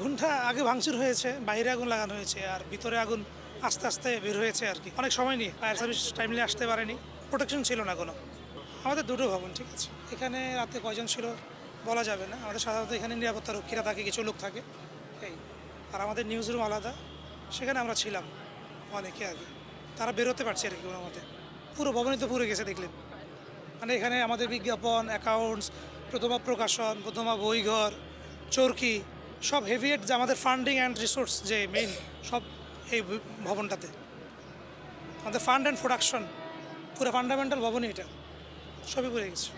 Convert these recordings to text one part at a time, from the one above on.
আগুনটা আগে ভাঙচুর হয়েছে, বাইরে আগুন লাগানো হয়েছে আর ভিতরে আগুন আস্তে আস্তে বের হয়েছে আর কি। অনেক সময় নিয়ে ফায়ার সার্ভিস টাইমলি আসতে পারেনি প্রোটেকশন ছিল না কোনো। আমাদের দুটো ভবন, ঠিক আছে। এখানে রাতে কয়জন ছিল বলা যাবে না। আমাদের সাধারণত এখানে নিরাপত্তা রক্ষীরা থাকে, কিছু লোক থাকে। এই, আর আমাদের নিউজ রুম আলাদা। সেখানে আমরা ছিলাম অনেকে আগে। তারা বেরোতে পারছে আর কি ওর মধ্যে পুরো ভবনই তো পুরো গেছে, দেখলেন। মানে এখানে আমাদের বিজ্ঞাপন অ্যাকাউন্টস প্রথমা প্রকাশন, প্রথমা বইঘর, চরকি সব হেভিয়েট যে আমাদের ফান্ডিং অ্যান্ড রিসোর্স যে মেইন সব এই ভবনটাতে। আমাদের ফান্ড অ্যান্ড প্রোডাকশন পুরো ফান্ডামেন্টাল ভবনই এটা। সবই পড়ে গেছে।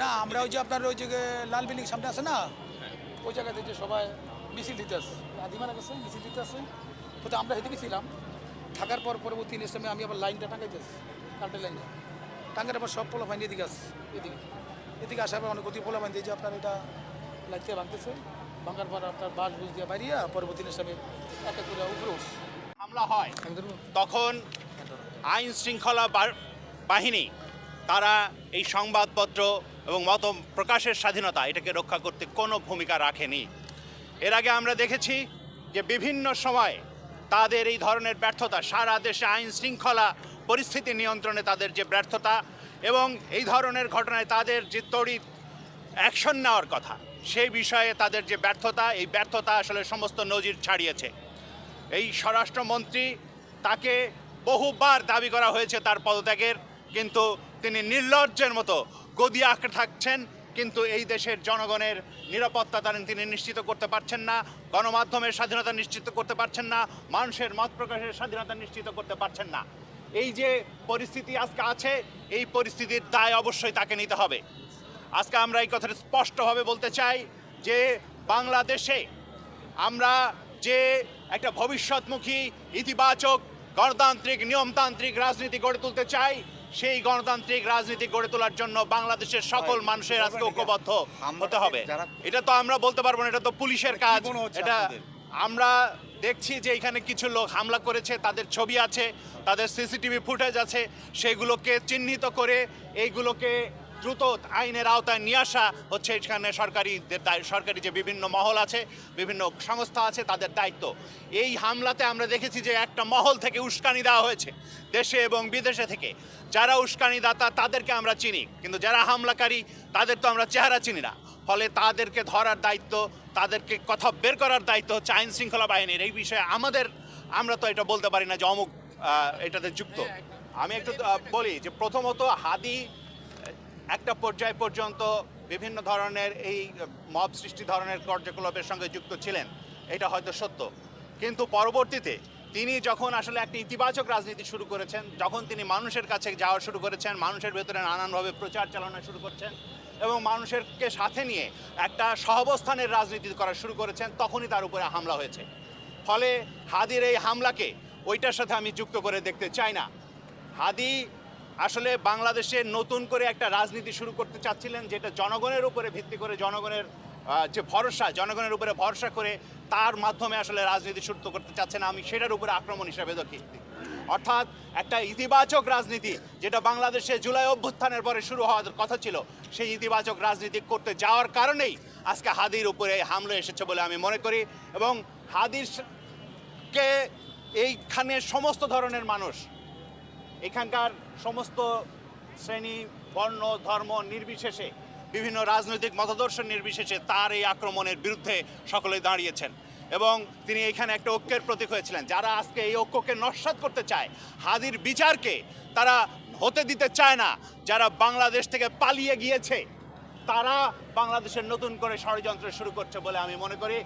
না, আমরা ওই যে আপনার ওই যে লাল বিল্ডিং সামনে আছে না? ওই জায়গাতে যে সবাই মিছিল দিতে আসে। আদিমারা গেছে মিছিল দিতে আসে। তো আমরা সেদিকে ছিলাম। থাকার পর পরবর্তী টাইমে আমি আবার লাইনটা টাঙ্গাইতেছি কারেন্টের লাইনটা। টাঙ্গার আবার সব পোলা বাইন এদিকে আসছে এদিকে। এদিকে আসার পর অনেক গতি পোলা বাইন দিয়ে যে আপনার এটা লাইনটা ভাঙতেছে। ভাঙার পর আপনার বাস বুঝ দিয়ে পরবর্তী নেক্সট টাইমে এক এক করে উপরে হামলা হয়। তখন আইন শৃঙ্খলা বাহিনী তারা এই সংবাদপত্র এবং মত প্রকাশের স্বাধীনতা এটাকে রক্ষা করতে কোনো ভূমিকা রাখেনি। এর আগে আমরা দেখেছি যে বিভিন্ন সময় তাদের এই ধরনের ব্যর্থতা সারা দেশে আইন শৃঙ্খলা পরিস্থিতি নিয়ন্ত্রণে তাদের যে ব্যর্থতা এবং এই ধরনের ঘটনায় তাদের যে তড়িৎ অ্যাকশন নেওয়ার কথা সেই বিষয়ে তাদের যে ব্যর্থতা, এই ব্যর্থতা আসলে সমস্ত নজির ছাড়িয়েছে। এই স্বরাষ্ট্রমন্ত্রী তাকে বহুবার দাবি করা হয়েছে তার পদত্যাগের, কিন্তু তিনি নির্লজ্জের মতো গদি আঁকড়ে থাকছেন কিন্তু এই দেশের জনগণের নিরাপত্তা তিনি নিশ্চিত করতে পারছেন না, গণমাধ্যমের স্বাধীনতা নিশ্চিত করতে পারছেন না, মানুষের মত প্রকাশের স্বাধীনতা নিশ্চিত করতে পারছেন না। এই যে পরিস্থিতি আজকে আছে, এই পরিস্থিতির দায় অবশ্যই তাকে নিতে হবে। আজকে আমরা এই কথাটা স্পষ্টভাবে বলতে চাই যে বাংলাদেশে আমরা যে একটা ভবিষ্যৎমুখী ইতিবাচক গণতান্ত্রিক নিয়মতান্ত্রিক রাজনীতি গড়ে তুলতে চাই সেই গণতান্ত্রিক রাজনীতি গড়ে তোলার জন্য বাংলাদেশের সকল মানুষের আজকে ঐক্যবদ্ধ হতে হবে। এটা তো আমরা বলতে পারব না এটা তো পুলিশের কাজ। এটা আমরা দেখছি যে এখানে কিছু লোক হামলা করেছে তাদের ছবি আছে তাদের সিসিটিভি ফুটেজ আছে সেগুলোকে চিহ্নিত করে এইগুলোকে দ্রুত আইনের আওতায় নিয়ে আসা হচ্ছে। এখানে সরকারি সরকারি যে বিভিন্ন মহল আছে, বিভিন্ন সংস্থা আছে, তাদের দায়িত্ব। এই হামলাতে আমরা দেখেছি যে একটা মহল থেকে উস্কানি দেওয়া হয়েছে, দেশে এবং বিদেশে থেকে। যারা উস্কানি দাতা তাদেরকে আমরা চিনি। কিন্তু যারা হামলাকারী, তাদের তো আমরা চেহারা চিনি না। ফলে তাদেরকে ধরার দায়িত্ব, তাদেরকে কথা বের করার দায়িত্ব হচ্ছে আইন শৃঙ্খলা বাহিনীর। এই বিষয়ে আমাদের, আমরা তো এটা বলতে পারি না যে অমুক এটাতে যুক্ত। আমি একটু বলি যে প্রথমত হাদি একটা পর্যায় পর্যন্ত বিভিন্ন ধরনের এই মব সৃষ্টি ধরনের কার্যকলাপের সঙ্গে যুক্ত ছিলেন। এটা হয়তো সত্য। কিন্তু পরবর্তীতে তিনি যখন আসলে একটা ইতিবাচক রাজনীতি শুরু করেছেন, যখন তিনি মানুষের কাছে যাওয়া শুরু করেছেন, মানুষের ভেতরে নানানভাবে প্রচার চালানো শুরু করছেন এবং মানুষেরকে সাথে নিয়ে একটা সহবস্থানের রাজনীতি করা শুরু করেছেন, তখনই তার উপরে হামলা হয়েছে। ফলে হাদির এই হামলাকে ওইটার সাথে আমি যুক্ত করে দেখতে চাই না। হাদি আসলে বাংলাদেশে নতুন করে একটা রাজনীতি শুরু করতে চাচ্ছিলেন, যেটা জনগণের উপরে ভিত্তি করে জনগণের যে ভরসা, জনগণের উপরে ভরসা করে তার মাধ্যমে আসলে রাজনীতি শুরু করতে চাচ্ছেন আমি, সেটার উপরে আক্রমণ হিসাবে দেখি অর্থাৎ একটা ইতিবাচক রাজনীতি, যেটা বাংলাদেশে জুলাই অভ্যুত্থানের পরে শুরু হওয়ার কথা ছিল, সেই ইতিবাচক রাজনীতি করতে যাওয়ার কারণেই আজকে হাদির উপরে হামলা এসেছে বলে আমি মনে করি এবং হাদির স- কে এইখানে সমস্ত ধরনের মানুষ এখানকার সমস্ত শ্রেণি, বর্ণ, ধর্ম নির্বিশেষে, বিভিন্ন রাজনৈতিক মতাদর্শ নির্বিশেষে তার এই আক্রমণের বিরুদ্ধে সকলে দাঁড়িয়েছেন। এবং তিনি এখানে একটা ঐক্যের প্রতীক হয়েছিলেন। যারা আজকে এই ঐক্যকে নস্বাত করতে চায়, হাদির বিচারকে তারা হতে দিতে চায় না। যারা বাংলাদেশ থেকে পালিয়ে গিয়েছে, তারা বাংলাদেশের নতুন করে ষড়যন্ত্র শুরু করছে বলে আমি মনে করি।